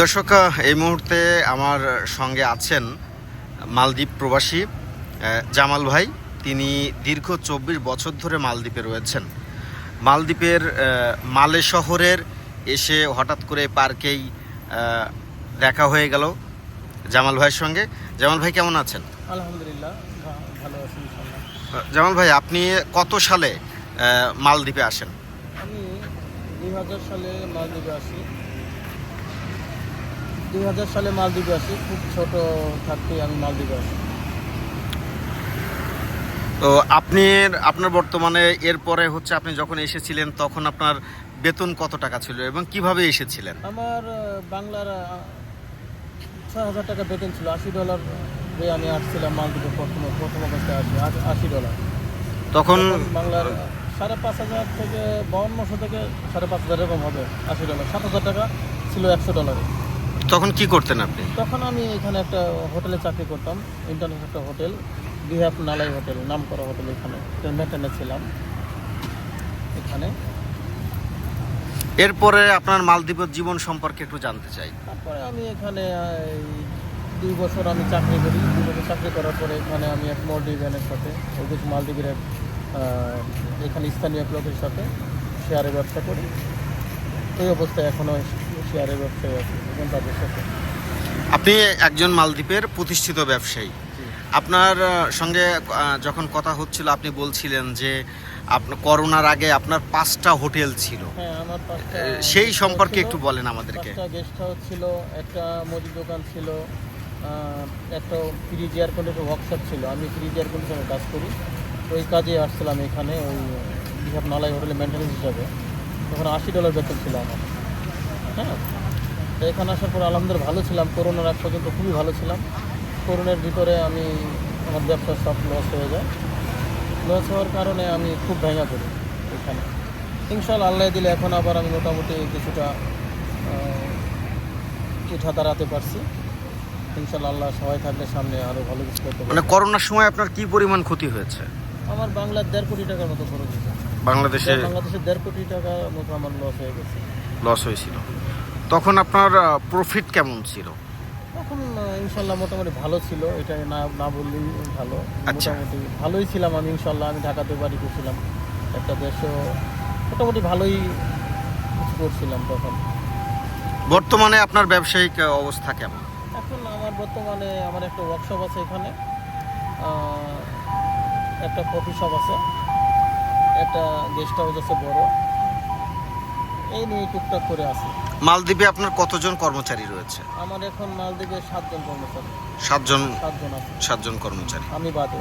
দর্শক এই মুহূর্তে আমার সঙ্গে আছেন মালদ্বীপ প্রবাসী জামাল ভাই। তিনি দীর্ঘ চব্বিশ বছর ধরে মালদ্বীপে রয়েছেন। মালদ্বীপের মালে শহরের এসে হঠাৎ করে পার্কেই দেখা হয়ে গেল জামাল ভাইয়ের সঙ্গে। জামাল ভাই কেমন আছেন? আলহামদুলিল্লাহ ভালো জামাল ভাই আপনি কত সালে মালদ্বীপে আসেন? আমি দুই হাজার সালে মালদ্বীপে আসি। দুই হাজার সালে মালদ্বীপে আসি। খুব ছোট থাকতেই আমি মালদ্বীপে আসি। তো আপনি আপনার বর্তমানে এরপরে হচ্ছে আপনি যখন এসেছিলেন তখন আপনার বেতন কত টাকা ছিল এবং কীভাবে এসেছিলেন? আমার বাংলার ছয় হাজার টাকা বেতন ছিল। আশি ডলার দিয়ে আমি আসছিলাম মালদ্বীপে প্রথম প্রথম অবস্থায় আসি। আশ- ডলার। তখন তখন বাংলার সাড়ে পাঁচ হাজার থেকে বাউন্নশো থেকে সাড়ে পাঁচ হাজার এরকম হবে আশি ডলার। সাত হাজার টাকা ছিল একশো ডলারে। তখন কি করতেন আপনি? তখন আমি এখানে একটা হোটেলে চাকরি করতাম ইন্টারন্যাশনাল একটা হোটেল বিহাপ নালাই হোটেল নাম করা হোটেল এখানে মেটেনে ছিলাম এখানে। এরপরে আপনার মালদ্বীপের জীবন সম্পর্কে একটু জানতে চাই। তারপরে আমি এখানে দুই বছর আমি চাকরি করি দুই বছর চাকরি করার পরে এখানে আমি এক মলদ্বীপের সাথে কিছু মালদ্বীপের এক এখানে স্থানীয় এক লোকের সাথে শেয়ারের ব্যবসা করি। এই অবস্থায় এখনও শেয়ারের ব্যবসায় আছি এখন তাদের সাথে। আপনি একজন মালদ্বীপের প্রতিষ্ঠিত ব্যবসায়ী। আপনার সঙ্গে যখন কথা হচ্ছিল আপনি বলছিলেন যে আপনার করোনার আগে আপনার পাঁচটা হোটেল ছিল। হ্যাঁ আমার সেই সম্পর্কে একটু বলেন আমাদেরকে। গেস্ট হাউস ছিল একটা মুদির দোকান ছিল একটা ফ্রিজ এয়ার কন্ডিশন ওয়ার্কশপ ছিল। আমি ফ্রিজ এয়ার কন্ডিশনের কাজ করি। ওই কাজে আসছিলাম এখানে ওই বিহাব নালাই হোটেলে মেনটেন্স হিসাবে। তখন আশি ডলার বেতন ছিল আমার। হ্যাঁ। তো এখানে আসার পর আলহামদুলিল্লাহ ভালো ছিলাম। করোনার আগ পর্যন্ত খুবই ভালো ছিলাম। করোনার ভিতরে আমি আমার ব্যবসা সব লস হয়ে যায়। লস হওয়ার কারণে আমি খুব ভেঙে পড়ি এখানে। ইনশাল্লাহ আল্লাহ দিলে এখন আবার আমি মোটামুটি কিছুটা উঠা দাঁড়াতে পারছি। ইনশাল্লাহ আল্লাহ সবাই থাকলে সামনে আরও ভালো কিছু করতে মানে করোনার সময় আপনার কি পরিমাণ ক্ষতি হয়েছে? আমার বাংলার দেড় কোটি টাকার মতো খরচ হয়েছে। বাংলাদেশে বাংলাদেশে দেড় কোটি টাকার মতো আমার লস হয়ে গেছে। লস হয়েছিল। তখন আপনার প্রফিট কেমন ছিল? তখন ইনশাল্লাহ মোটামুটি ভালো ছিল এটা না না বললেই ভালো। আচ্ছা। মোটামুটি ভালোই ছিলাম আমি ইনশাল্লাহ। আমি ঢাকাতে বাড়ি করছিলাম একটা দেশও মোটামুটি ভালোই কিছু করছিলাম তখন। বর্তমানে আপনার ব্যবসায়িক অবস্থা কেমন? এখন আমার বর্তমানে আমার একটা ওয়ার্কশপ আছে এখানে। একটা কফি শপ আছে। একটা গেস্ট হাউস আছে বড়। এই নিয়ে টুকটাক করে আছে। মালদ্বীপে আপনার কতজন কর্মচারী রয়েছে? আমার এখন মালদ্বীপে সাতজন কর্মচারী। সাতজন সাতজন আছে। সাতজন কর্মচারী। আমি বাদে।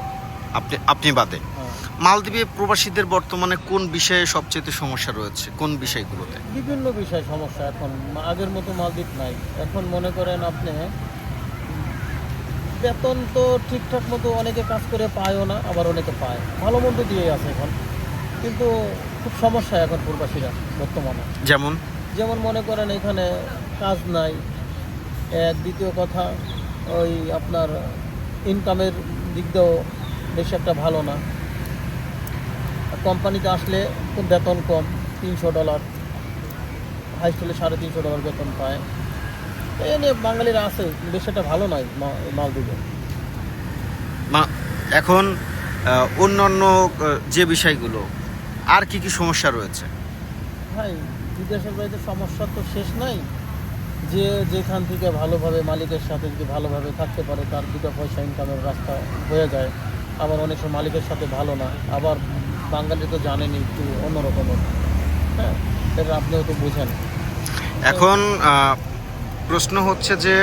আপনি আপনি বাদে। হ্যাঁ। মালদ্বীপে প্রবাসীদের বর্তমানে কোন বিষয়ে সবচেয়ে সমস্যা রয়েছে? কোন বিষয়গুলোতে? বিভিন্ন বিষয় সমস্যা এখন। আগের মতো মালদ্বীপ নাই। এখন মনে করেন আপনি বেতন তো ঠিকঠাক মতো অনেকে কাজ করে পায়ও না আবার অনেকে পায়। ভালো মন্দ দিয়েই আছে এখন। কিন্তু খুব সমস্যা এখন প্রবাসীরা বর্তমানে। যেমন? যেমন মনে করেন এখানে কাজ নাই এক দ্বিতীয় কথা ওই আপনার ইনকামের দিক দিয়েও বেশি একটা ভালো না। কোম্পানিতে আসলে বেতন কম তিনশো ডলার হাই স্কুলে সাড়ে তিনশো ডলার বেতন পায়। এই নিয়ে বাঙালিরা আছে বেশ একটা ভালো নয় মালদ্বীপে। মা- এখন অন্যান্য যে বিষয়গুলো আর কি কি সমস্যা রয়েছে? ভাই বিদেশের বাড়িতে সমস্যা তো শেষ নাই যে যেখান থেকে ভালোভাবে মালিকের সাথে যদি ভালোভাবে থাকতে পারে তার দুটো পয়সা ইনকামের রাস্তা হয়ে যায়। আবার অনেক সময় মালিকের সাথে ভালো না। আবার বাঙালি তো জানেনি একটু অন্যরকমের হ্যাঁ এটা আপনিও তো বুঝেন। এখন প্রশ্ন হচ্ছে যে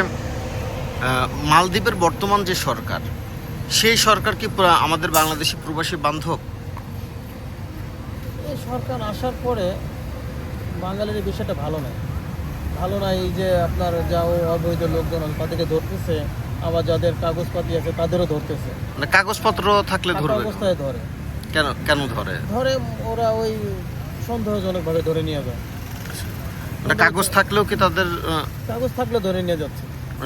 মালদ্বীপের বর্তমান যে সরকার সেই সরকার কি আমাদের বাংলাদেশি প্রবাসী বান্ধব? এই সরকার আসার পরে বাঙালির এই বিষয়টা ভালো নয়। ভালো না এই যে আপনার যা অবৈধ লোকজন তাদেরকে ধরতেছে আবার যাদের কাগজপাতি আছে তাদেরও ধরতেছে। মানে কাগজপত্র থাকলে ধরবে অবস্থায় ধরে। কেন কেন ধরে? ধরে ওরা ওই সন্দেহজনকভাবে ধরে নিয়ে যায়। মানে কাগজ থাকলেও কি তাদের কাগজ থাকলে ধরে নিয়ে যাচ্ছে।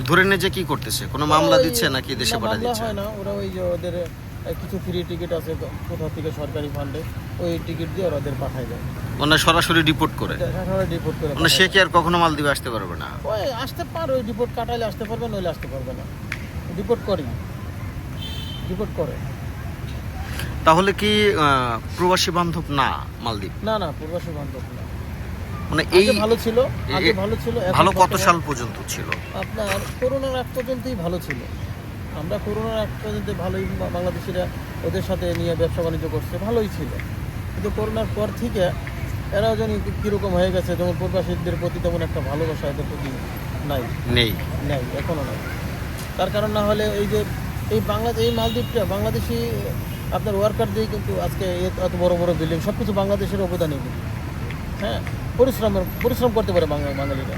ধরে নিয়ে যে কি করতেছে? কোনো মামলা দিচ্ছে নাকি দেশে পাঠা দিচ্ছে? না ওরা ওই যে ওদের কিছু ফ্রি টিকিট আছে কোথাও থেকে সরকারি ফান্ডে ওই টিকিট দিয়ে ওরা ওদের পাঠায় দেয়। মানে সরাসরি রিপোর্ট করে? রিপোর্ট করে মানে সে কি আর কখনো মালদ্বীপে আসতে পারবে না? ওই আসতে পারে ওই রিপোর্ট কাটাইলে আসতে পারবে নইলে আসতে পারবে না। রিপোর্ট করি। রিপোর্ট করে। তাহলে কি প্রবাসী বান্ধব না মালদ্বীপ? না না প্রবাসী বান্ধব না। মানে এই ভালো ছিল আগে ভালো ছিল ভালো কত সাল পর্যন্ত ছিল? আপনার করোনার আগ পর্যন্তই ভালো ছিল। আমরা করোনার আগ পর্যন্ত ভালোই বাংলাদেশিরা ওদের সাথে নিয়ে ব্যবসা বাণিজ্য করছে ভালোই ছিল। কিন্তু করোনার পর থেকে এরাও যেন কীরকম হয়ে গেছে যেমন প্রবাসীদের প্রতি তেমন একটা ভালোবাসা এদের প্রতি নাই। নেই। নেই এখনও নাই। তার কারণ না হলে এই যে এই বাংলাদেশ এই মালদ্বীপটা বাংলাদেশি আপনার ওয়ার্কার দিয়ে কিন্তু আজকে এত এত বড় বড় বিল্ডিং সব কিছু বাংলাদেশের অবদানই হ্যাঁ পরিশ্রমের পরিশ্রম করতে পারে বাংলা বাঙালিরা।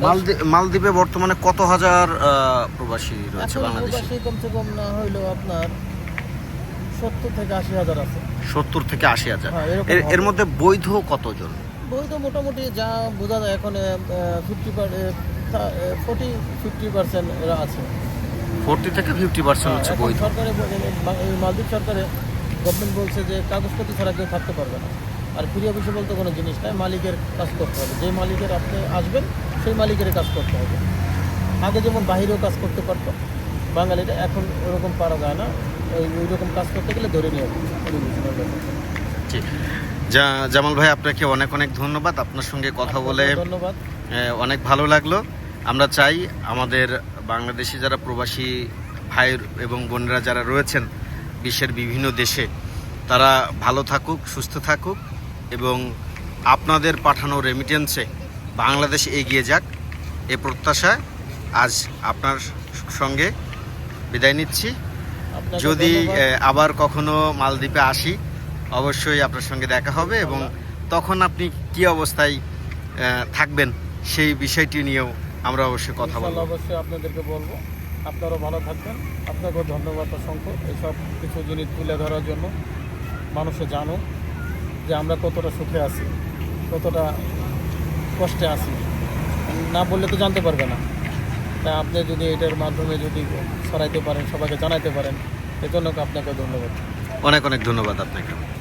মালদ্বীপ বর্তমানে কত হাজার প্রবাসী রয়েছে বাংলাদেশি? কমসে কম না হইলেও আপনার সত্তর থেকে আশি হাজার আছে। সত্তর থেকে আশি হাজার। হ্যাঁ, এর- মধ্যে বৈধ কতজন? তো মোটামুটি যা বোঝা যায় এখন ফিফটি ফোর্টি ফিফটি পার্সেন্ট এরা আছে। ফোরটি থেকে ফিফটি পার্সেন্ট হচ্ছে হ্যাঁ, এখন বৈধ। সরকারে মালদ্বীপ সরকারে গভর্নমেন্ট বলছে যে কাগজপত্র ছাড়া কেউ থাকতে পারবে না। আর ফ্রি অফিসে বলতে কোনো জিনিস নাই মালিকের কাজ করতে হবে। যে মালিকের আপনি আসবেন সেই মালিকের কাজ করতে হবে। আগে যেমন বাহিরেও কাজ করতে পারতো বাঙালিরা এখন ওরকম পারা যায় না। ওই ওই রকম কাজ করতে গেলে ধরে নিয়ে। জা- জামাল ভাই আপনাকে অনেক অনেক ধন্যবাদ। আপনার সঙ্গে কথা বলে ধন্যবাদ। অনেক ভালো লাগল। আমরা চাই আমাদের বাংলাদেশি যারা প্রবাসী ভাই এবং বোনেরা যারা রয়েছেন বিশ্বের বিভিন্ন দেশে তারা ভালো থাকুক সুস্থ থাকুক এবং আপনাদের পাঠানো রেমিটেন্সে বাংলাদেশ এগিয়ে যাক এ প্রত্যাশায় আজ আপনার সঙ্গে বিদায় নিচ্ছি। যদি আবার কখনো মালদ্বীপে আসি অবশ্যই আপনার সঙ্গে দেখা হবে এবং তখন আপনি কি অবস্থায় থাকবেন সেই বিষয়টি নিয়েও আমরা অবশ্যই কথা বলব। অবশ্যই আপনাদেরকে বলব আপনারাও ভালো থাকবেন। আপনাকেও ধন্যবাদ অসংখ্য এইসব কিছু জিনিস তুলে ধরার জন্য। মানুষে জানুক যে আমরা কতটা সুখে আছি কতটা কষ্টে আছি। না বললে তো জানতে পারবে না। তা আপনি যদি এটার মাধ্যমে যদি সরাইতে পারেন, সবাইকে জানাইতে পারেন, এজন্য আপনাকে ধন্যবাদ। অনেক অনেক ধন্যবাদ আপনাকে।